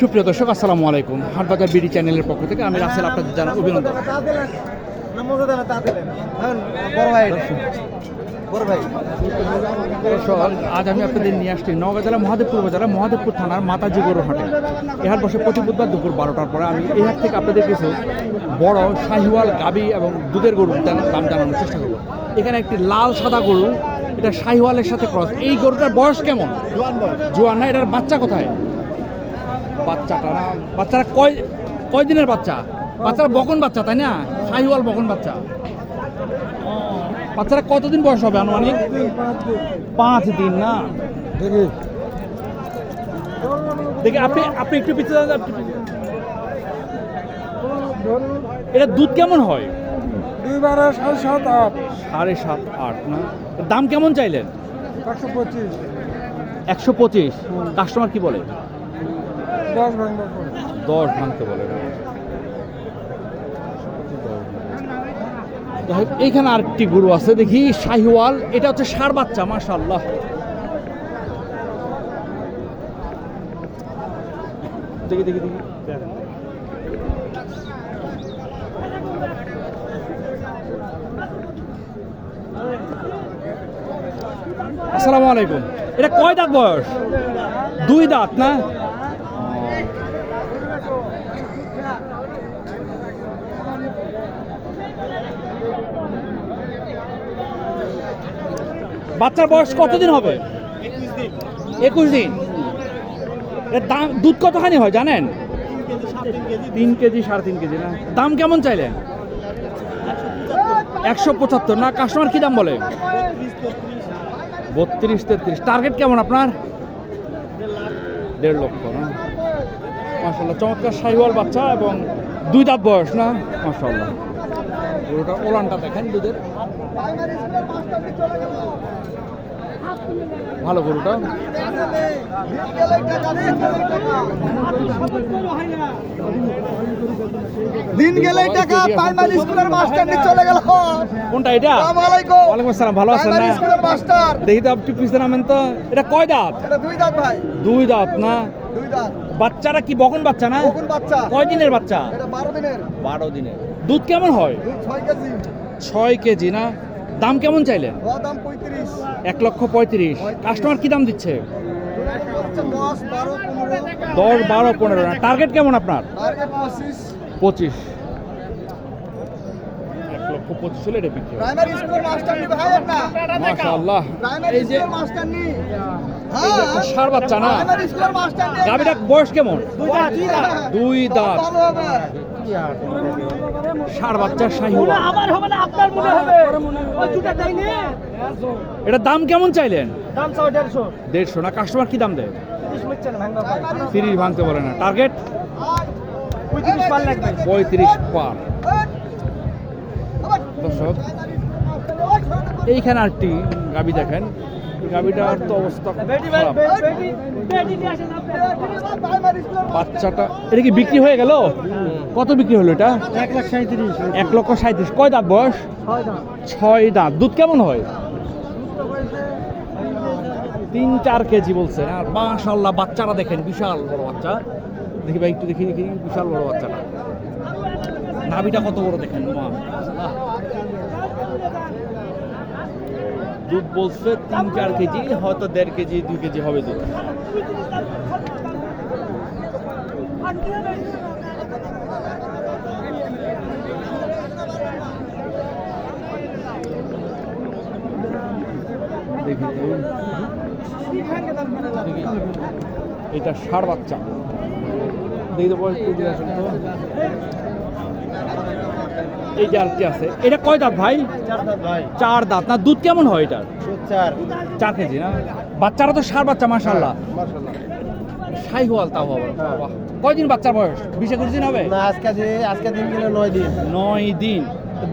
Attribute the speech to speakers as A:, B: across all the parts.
A: সুপ্রিয় দর্শক, আসসালামু আলাইকুম। হাটবাজার বিডি চ্যানেলের পক্ষ থেকে আমি রাসেল আপনাদের জানা অভিনন্দন। আজ আমি আপনাদের নিয়ে আসছি নওগাঁ জেলা, মহাদেবপুর বাজারে মহাদেবপুর থানার মাতাজি গরু হাটে। এই হাট বসে প্রতি বুধবার দুপুর বারোটার পরে আমি এই হাট থেকে আপনাদের কিছু বড় শাহিওয়াল গাবি এবং দুধের গরু দাম জানানোর চেষ্টা করব। এখানে একটি লাল সাদা গরু, এটা শাহিওয়ালের সাথে ক্রস এই গরুটার বয়স কেমন? জোয়ান না, এটার বাচ্চা কোথায়? বাচ্চাটা। না বাচ্চারা কয় কয় দিনের বাচ্চা? বাচ্চারা বকন বাচ্চা তাই না? শাহিওয়াল বকন বাচ্চা। বাচ্চারা কতদিন বয়স হবে আনুমানিক? পাঁচ দিন না? দেখি আপনি আপনি একটু পিছিয়ে যান। এটা দুধ কেমন হয়?
B: দুই বারো সাড়ে সাত আট।
A: সাড়ে সাত আট না? দাম কেমন চাইলেন?
B: একশো পঁচিশ।
A: একশো পঁচিশ। কাস্টমার কি বলে?
B: দশ ভাঙবে পড়ে
A: দশ ভাঙতে বলে। এইখানে আরেকটি গরু আছে, দেখি, শাহিওয়াল। এটা হচ্ছে সার বাচ্চা মাশাল্লাহ দেখি দেখি দেখি। আসসালামু আলাইকুম। এটা কয় দাঁত বয়স? দুই দাঁত, না? বাচ্চার বয়স কতদিন হবে? একুশ দিন। দাম দুধ কতখানি হয় জানেন? তিন কেজি সাড়ে তিন কেজি না? দাম কেমন চাইলেন একশো পঁচাত্তর। না কাস্টমার কি দাম বলে? বত্রিশ তেত্রিশ। টার্গেট কেমন আপনার? দেড় লক্ষ না? মাসাল্লাহ চমৎকার সাইওয়াল বাচ্চা এবং দুই দাঁত বয়স না? মাসাল্লাহ গরুটা ওলানটা দেখেন দুধের। ভালো গরুটা।
B: দিন গেলে টাকা প্রাইমারি স্কুলের মাস্টার নিয়ে চলে গেল।
A: কোনটা এটা?
B: আসসালামু আলাইকুম
A: ওয়ালাইকুম আসসালাম ভালো আছেন না?
B: প্রাইমারি স্কুলের মাস্টার
A: দেখি তো আপনি পিছনে নামেন তো। এটা কয় দাঁত?
B: এটা দুই দাঁত ভাই।
A: দুই দাঁত না?
B: দুই দাঁত।
A: বাচ্চারা কি বকন বাচ্চা না?
B: কখন বাচ্চা।
A: কয় দিনের বাচ্চা?
B: এটা বারো দিনের।
A: বারো দিনের। দুধ কেমন হয়?
B: দুধ ছয় কেজি।
A: ছয় কেজি না? দাম কেমন চাইলেন?
B: ও দাম পঁয়ত্রিশ।
A: এক লক্ষ পঁয়ত্রিশ। কাস্টমার কি দাম দিচ্ছে?
B: দশ বারো পনেরো।
A: টার্গেট কেমন আপনার?
B: পঁচিশ।
A: লক্ষ পঁচিশ হলে এটা বিক্রি হবে।
B: প্রাইমারি স্কুলের মাস্টার নিবে ভাই একটা
A: মাশাআল্লাহ। এই যে
B: স্কুলের মাস্টার নি।
A: এই যে একটা ষাঁড় বাচ্চা না?
B: প্রাইমারি স্কুলের মাস্টার নি।
A: গাভিটা বয়স কেমন?
B: দুই দাঁত।
A: ষাঁড় বাচ্চা শাহিওয়াল।
C: আমার হবে না আপনার মনে হবে। দুটা
A: এটা দাম কেমন চাইলেন?
C: দাম চাও দেড়শো।
A: দেড়শো না কাস্টমার কি দাম দেয়?
C: তিরিশ
A: ভাঙতে বলে না। টার্গেট?
C: পঁয়ত্রিশ পার লাগবে।
A: পঁয়ত্রিশ পার দর্শক এইখানে আরেকটি গাবি দেখেন। এই গাবিটার তো অবস্থা খারাপ। বাচ্চাটা এটা কি বিক্রি হয়ে গেল? কত বিক্রি হলো এটা?
C: এক লাখ সাঁত্রিশ
A: এক লক্ষ সাঁত্রিশ কয় দাঁত বয়স?
C: ছয়
A: ছয় দাঁত। দুধ কেমন হয়? তিন চার কেজি বলছে। আর মাশাল্লাহ বাচ্চারা দেখেন বিশাল বড় বাচ্চা। দেখি ভাই একটু দেখি দেখি বিশাল বড় বাচ্চাটা। নাভিটা কত বড় দেখেন মা। দুধ বলছে তিন, চার কেজি, হয়তো দেড় কেজি, দুই কেজি হবে দুধ। এটা ষাড় বাচ্চা। দেখি তো বয়স একটু দিয়ে আসুন তো। এই আরেকটি আছে। এটা কয় দাঁত ভাই?
B: চার দাঁত
A: না দুধ কেমন হয় এটা
B: চার।
A: কেজি না? বাচ্চারা তো ষাড় বাচ্চা মাশাল্লাহ
B: মাশাআল্লাহ।
A: সাই হওয়াল তাও হবে বাহ। কয়দিন বাচ্চার বয়স? বিশ একুশ দিন হবে?
B: না আজকে যে আজকে দিন গেলে নয় দিন।
A: নয় দিন।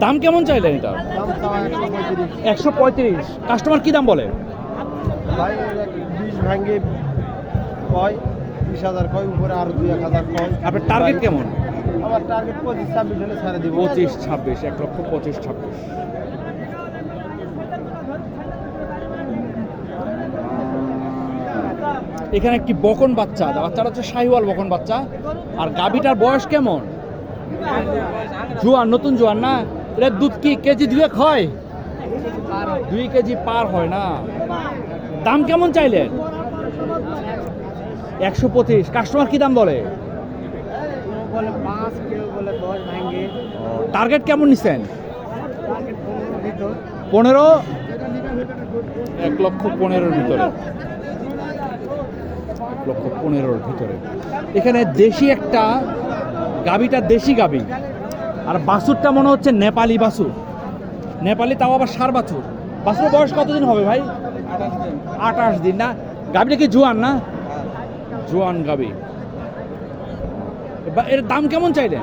A: দাম কেমন চাইলেন এটা?
B: একশো পঁয়ত্রিশ।
A: কাস্টমার কি দাম বলে?
B: ভাই বিশ ভাঙ্গে কয় বিশ হাজার কয় উপরে আরও দুই এক হাজার কয়।
A: আপনার টার্গেট কেমন?
B: আমার টার্গেট পঁচিশ, ছাব্বিশ হলে ছেড়ে দিব।
A: পঁচিশ, ছাব্বিশ, এক লক্ষ পঁচিশ, ছাব্বিশ। এখানে একটি বকন বাচ্চা বাচ্চাটা হচ্ছে শাহিওয়াল বকন বাচ্চা। আর গাভীটার বয়স কেমন? জোয়ান, নতুন জোয়ান না? এটা দুধ কি কেজি দুয়ে হয়? দুই কেজি পার হয় না। দাম কেমন চাইলেন? একশো পঁচিশ। কাস্টমার কি দাম বলে?
B: বলে পাঁচ কেউ বলে দশ ভাঙ্গে
A: টার্গেট কেমন নিছেন? পনেরো? এক লক্ষ পনেরোর ভিতরে। এক লক্ষ পনেরোর ভিতরে। এখানে দেশি একটা গাবিটা দেশি গাবি। আর বাসুরটা মনে হচ্ছে নেপালি বাছুর। নেপালি তাও আবার সার বাছুর। বাসুর বয়স কতদিন হবে ভাই? আঠাশ দিন না? গাবিটা কি জোয়ান না? জোয়ান গাবি। এর দাম কেমন চাইলেন?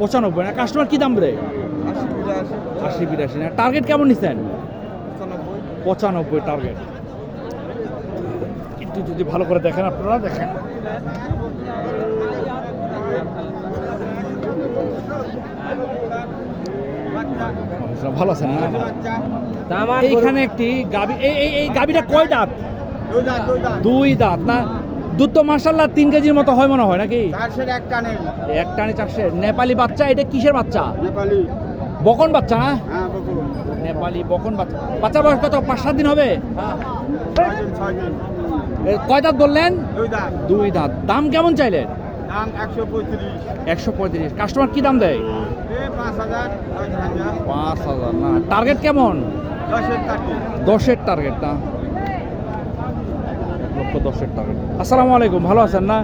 A: পঁচানব্বই। না কাস্টমার কি দাম দেয় আশি বিরাশি। না টার্গেট কেমন নিচ্ছেন পঁচানব্বই টার্গেট একটু যদি ভালো করে দেখেন আপনারা দেখেন। ভালো আছেন না? এইখানে একটি গাবি এই গাবিটা কয় দাঁত। দুই দাঁত না? দুধ তো মার্শাল্লাহ তিন কেজির মতো হয় মনে হয় নাকি?
B: এক টানে
A: এক টানে চারশে। নেপালি বাচ্চা এটা কিসের বাচ্চা?
B: নেপালি।
A: বকন বাচ্চা না?
B: হ্যাঁ
A: নেপালি বকন বাচ্চা। বাচ্চা বয়স কত? পাঁচ সাত দিন হবে? কয় দাঁত বললেন?
B: দুই
A: দাঁত। দাম কেমন চাইলেন?
B: দাম একশো পঁয়ত্রিশ।
A: একশো পঁয়ত্রিশ। কাস্টমার কি দাম দেয়?
B: পাঁচ হাজার
A: না। টার্গেট কেমন?
B: দশের
A: টার্গেট না? লক্ষ দশের টার্গেট আসসালামু আলাইকুম ভালো আছেন না?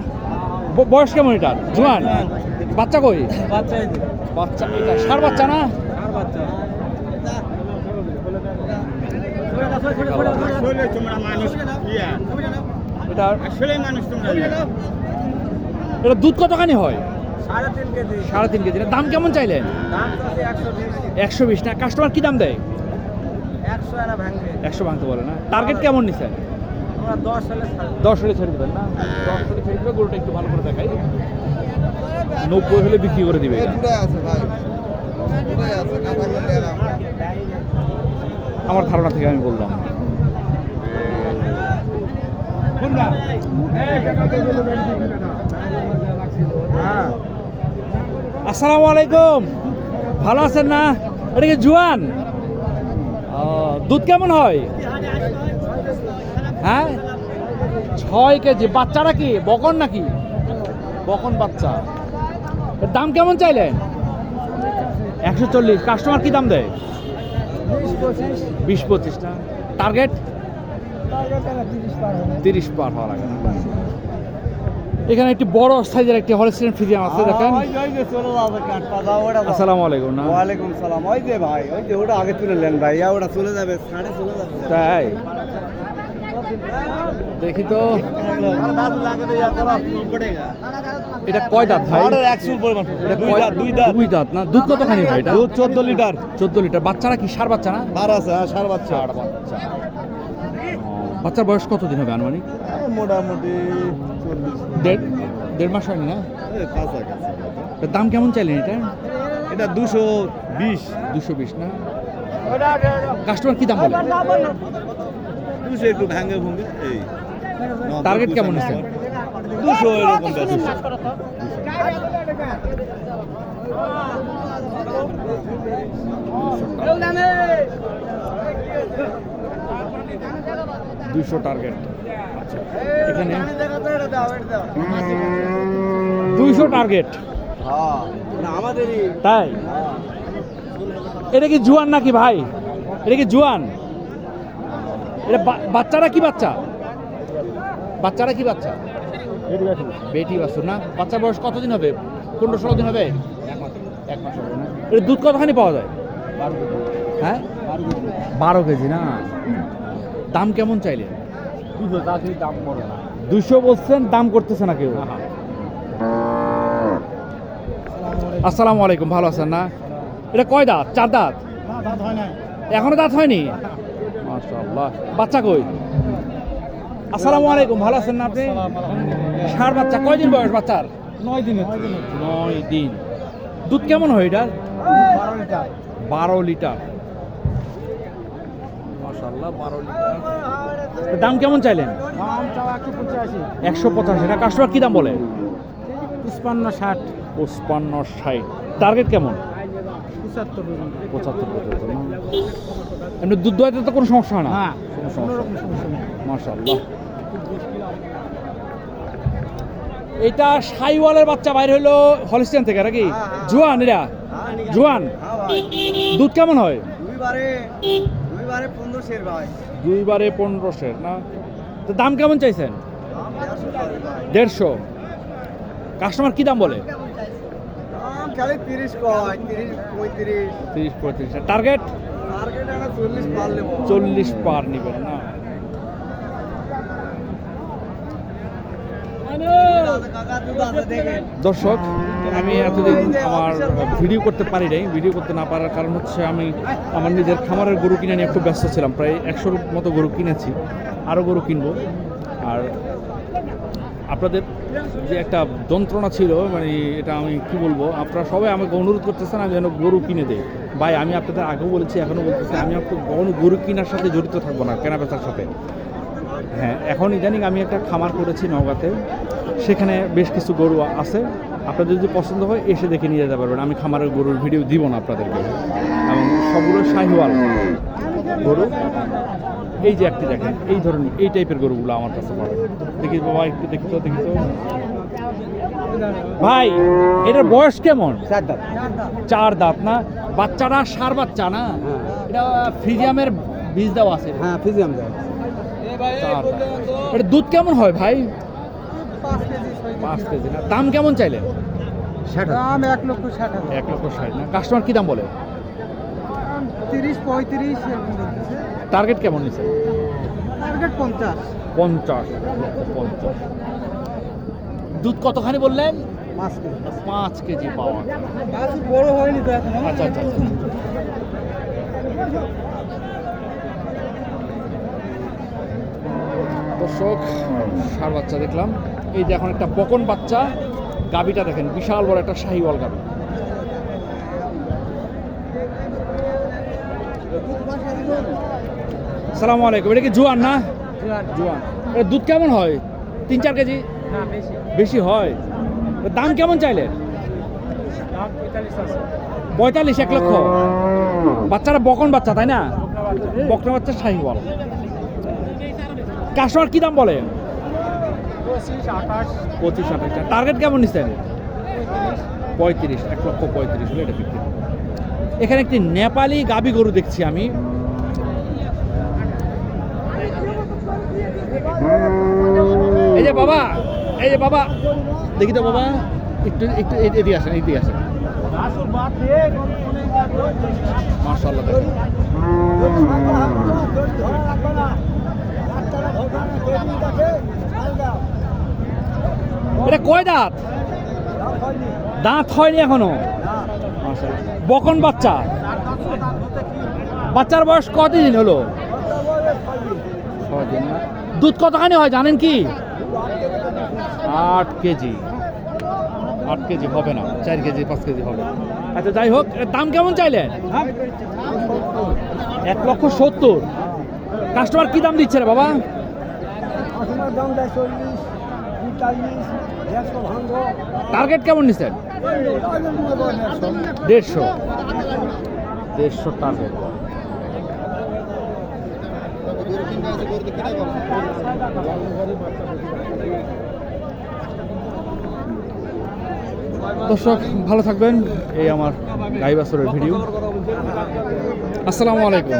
A: বয়স কেমন এটার? জোয়ান? বাচ্চা কই? বাচ্চা এটা সার বাচ্চা না? এটা। এটা দুধ কতখানি হয়?
B: সাড়ে তিন কেজি।
A: দাম কেমন চাইলেন?
B: একশো বিশ।
A: না কাস্টমার কি দাম দেয়?
B: একশো
A: ভাঙতে বলে না। টার্গেট কেমন নিছেন?
B: দশ হলে
A: ছেড়ে দেবেন না? দশ হলে ছেড়ে দেবে গরুটা একটু ভালো করে দেখাই। নব্বই হলে বিক্রি করে দিবে। আমার ধারণা থেকে আমি বললাম। আসসালামু আলাইকুম। ভালো আছেন না? এটা কি জুয়ান? দুধ কেমন হয়? হ্যাঁ? ছয় কেজি বাচ্চারা কি? বকন নাকি? বকন বাচ্চা। এর দাম কেমন চাইলেন একশো চল্লিশ। কাস্টমার কি দাম দেয়? বিশ পঁচিশ। না? টার্গেট? তিরিশ পার হওয়া লাগে এখানে একটি বড় সাইজের একটি হলস্টেন ফ্রিজিয়াম আছে দেখেন। আসসালামু আলাইকুম না?
B: ওয়ালাইকুম সালাম। ওই যে ভাই ওই যে ওটা আগে তুলে নেন ভাই। ওটা চলে যাবে ছাড়ে চলে যাবে।
A: তাই? দেখি তো। এটা কয় দাঁত ভাই?
B: দুই দাঁত।
A: দুই দাঁত। না? দুধ কতখানি ভাই এটা?
B: দুধ 14 লিটার।
A: চোদ্দ লিটার। বাচ্চারা কি সার বাচ্চা না?
B: বার আছে সার বাচ্চা।
A: সার বাচ্চা। বাচ্চার বয়স কতদিন হবে আনুমানিক?
B: মোটামুটি
A: দেড় দেড় মাস হয়নি না? দাম কেমন চাইলেন এটা?
B: এটা দুশো বিশ।
A: দুশো বিশ না? কাস্টমার কি দাম বলে?
B: দুশো একটু ভাঙে ভুঙ্গে এই।
A: টার্গেট কেমন আছে?
B: দুশো এরকম দুশো
A: দুশো টার্গেট আচ্ছা এখানে? দুইশো টার্গেট
B: আমাদেরই
A: তাই? এটা কি জুয়ান নাকি ভাই? এটা কি জুয়ান? এটা বাচ্চারা কি বাচ্চা? বাচ্চারা কি বাচ্চা? বেটি বাছুর। না? বাচ্চা বয়স কতদিন হবে? পনেরো ষোলো দিন হবে? এক মাস। হবে না। এটা দুধ কতখানি পাওয়া যায়? হ্যাঁ? বারো কেজি। না? দাম কেমন চাইলে?
B: দুশো
A: বলছেন দাম করতেছে না কেউ। আসসালামু আলাইকুম ভালো আছেন না? এটা কয় দাঁত? চার দাঁত?
B: দাঁত হয় না
A: এখনও দাঁত হয়নি? মাশাআল্লাহ। বাচ্চা কই? আসসালামু আলাইকুম ভালো আছেন না আপনি? ষাট বাচ্চা কয়দিন বয়স বাচ্চার?
B: নয় দিনে
A: নয় দিন। দুধ কেমন হয় এটার?
B: বারো লিটার।
A: বারো লিটার। বারো লিটার। দাম কেমন চাইলেন?
B: একশো পঁচাশি।
A: এটা কাস্টমার কী দাম বলে?
B: পঁচপান্ন ষাট।
A: পঁচপান্ন ষাট। টার্গেট কেমন?
B: পঁচাত্তর
A: পঁচাত্তর না? এমনি দুধ দোয়াতে তো কোনো সমস্যা হয় না?
B: হ্যাঁ।
A: মাশাআল্লাহ। এটা সাইওয়ালের বাচ্চা বাইরে হলো হলিস্টিয়ান থেকে নাকি? জোয়ান এরা? জোয়ান? দুধ কেমন হয়?
B: দুইবারে পনেরো শের
A: না? তো দাম কেমন চাইছেন? দেড়শো কাস্টমার কি দাম বলে?
B: তিরিশ পঁয়ত্রিশ।
A: তিরিশ পঁয়ত্রিশ। টার্গেট?
B: চল্লিশ পার
A: নেবেন না। দর্শক, আমি এতদিন আমার ভিডিও করতে পারি নাই, ভিডিও করতে না পারার কারণ হচ্ছে আমি আমার নিজের খামারের গরু কিনে নিয়ে খুব ব্যস্ত ছিলাম, প্রায় একশোর মতো গরু কিনেছি আরও গরু কিনবো। আর আপনাদের যে একটা যন্ত্রণা ছিল মানে এটা আমি কি বলব, আপনারা সবাই আমাকে অনুরোধ করতেছেন আমি যেন গরু কিনে দেই। ভাই, আমি আপনাদের আগেও বলেছি, এখনও বলতেছি, আমি আপনার গরু কেনার সাথে জড়িত থাকব না কেনা বেচার সাথে। হ্যাঁ এখন ইদানিং আমি একটা খামার করেছি নওগাঁতে, সেখানে বেশ কিছু গরু আছে। আপনাদের যদি পছন্দ হয়, এসে দেখে নিয়ে যেতে পারবেন। আমি খামারের গরুর ভিডিও দিব না আপনাদেরকে। এবং সবগুলো শাহিওয়াল গরু। এই যে একটি দেখেন এই ধরনের এই টাইপের গরুগুলো আমার কাছে পাবেন দেখি বাবা একটু দেখি তো দেখি তো। ভাই এটার বয়স কেমন?
B: চার দাঁত।
A: চার দাঁত না? বাচ্চাটা সার বাচ্চা না? এটা ফ্রিজিয়ামের বীজ দেওয়া আছে।
B: হ্যাঁ
A: ফ্রিজিয়াম দাঁত। এটা দুধ কেমন হয় ভাই? পাঁচ কেজি। না দাম কেমন চাইলেন?
B: দাম এক লক্ষ ষাট
A: এক লক্ষ ষাট না? কাস্টমার কি দাম বলে?
B: তিরিশ পঁয়ত্রিশ
A: টার্গেট কেমন নিছে
B: টার্গেট পঞ্চাশ।
A: পঞ্চাশ পঞ্চাশ। দুধ কতখানি বললেন?
B: পাঁচ কেজি।
A: পাওয়া
B: বড় হয়নি তো এখন।
A: আচ্ছা আচ্ছা আচ্ছা। দর্শক ষাঁড় বাচ্চা দেখলাম। এই যে এখন একটা বকন বাচ্চা গাবিটা দেখেন বিশাল বড় একটা শাহিওয়াল গাবি। সালামু আলাইকুম এটা কি জোয়ান না? জোয়ান। এটা দুধ কেমন হয়? তিন চার কেজি?
B: বেশি।
A: হয়? দাম কেমন চাইলেন
B: দাম পঁয়তাল্লিশ
A: এক লক্ষ। বাচ্চারা বকন বাচ্চা তাই না? বকন বাচ্চা। শাহিওয়াল। কাস্টমার কি দাম বলে?
B: পঁচিশ আঠাশ।
A: টার্গেট কেমন নিচ্ছেন? পঁয়ত্রিশ, এক লক্ষ পঁয়ত্রিশ হলে এটা বিক্রি। এখানে একটি নেপালি গাবি গরু দেখছি আমি। এই যে বাবা, এই যে বাবা, দেখি তো বাবা, একটু একটু এদিকে আসেন এদিকে আসেন। এটা কয় দাঁত? দাঁত হয়নি এখনও? বকন বাচ্চা। বাচ্চার বয়স কতদিন হলো? দুধ কতখানি হয় জানেন কি? আট কেজি। আট কেজি হবে না চার কেজি পাঁচ কেজি হবে। আচ্ছা যাই হোক এর দাম কেমন চাইলেন? এক লক্ষ সত্তর। কাস্টমার কি দাম দিচ্ছে রে বাবা? টার্গেট কেমন নিচ্ছেন দেড়শো। দেড়শো টার্গেট দর্শক, ভালো থাকবেন। এই আমার গাই বাছরের ভিডিও। আসসালামু আলাইকুম।